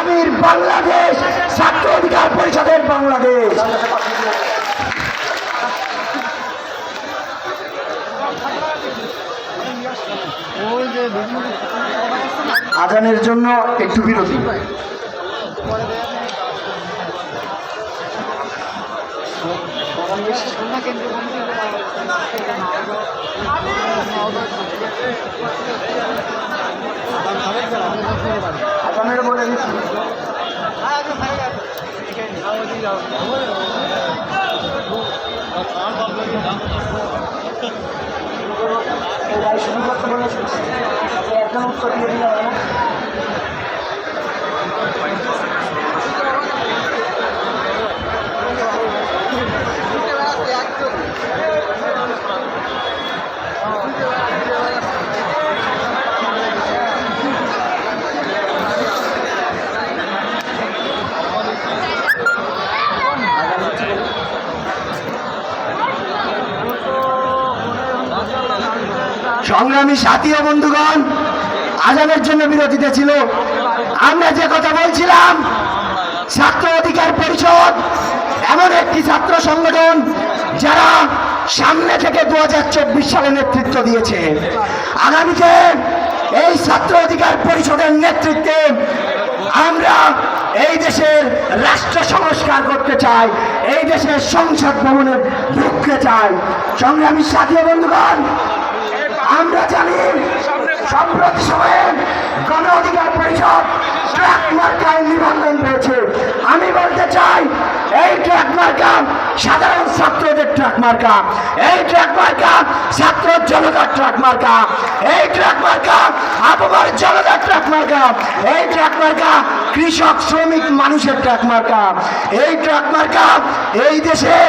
আগামীর বাংলাদেশ ছাত্র অধিকার পরিষদের বাংলাদেশ। আজানের জন্য একটু বিরতি। আজানের বলে দিচ্ছি শুরু করতে বলেছি একদম উত্তর দিয়ে দিলে সংগ্রামী সাথী ও বন্ধুগণ, আজানের জন্য বিরতিতে ছিল। আমরা যে কথা বলছিলাম, ছাত্র অধিকার পরিষদ, এমন একটি ছাত্র সংগঠন যারা সামনে থেকে দু হাজার চব্বিশ সালে নেতৃত্ব দিয়েছে। আগামীতে এই ছাত্র অধিকার পরিষদের নেতৃত্বে আমরা এই দেশের রাষ্ট্র সংস্কার করতে চাই, এই দেশের সংসদ ভবনে ঢুকতে চাই। সংগ্রামী সাথী বন্ধুগণ আমরা জানি, সম্প্রতি সময়ে গণ অধিকার পরিষদ ট্রাক মার্কায় নিবন্ধন পেয়েছে আমি বলতে চাই, এই ট্রাক মার্কা সাধারণ ছাত্রদের ট্রাক মার্কা, এই ট্রাক মার্কা ছাত্র জনতার ট্রাক মার্কা, এই ট্রাক মার্কা আবহাওয়ার জনতার ট্রাক মার্কা, এই ট্রাক মার্কা কৃষক, শ্রমিক, মানুষের ট্রাক মার্কা, এই ট্রাক মার্কা এই দেশের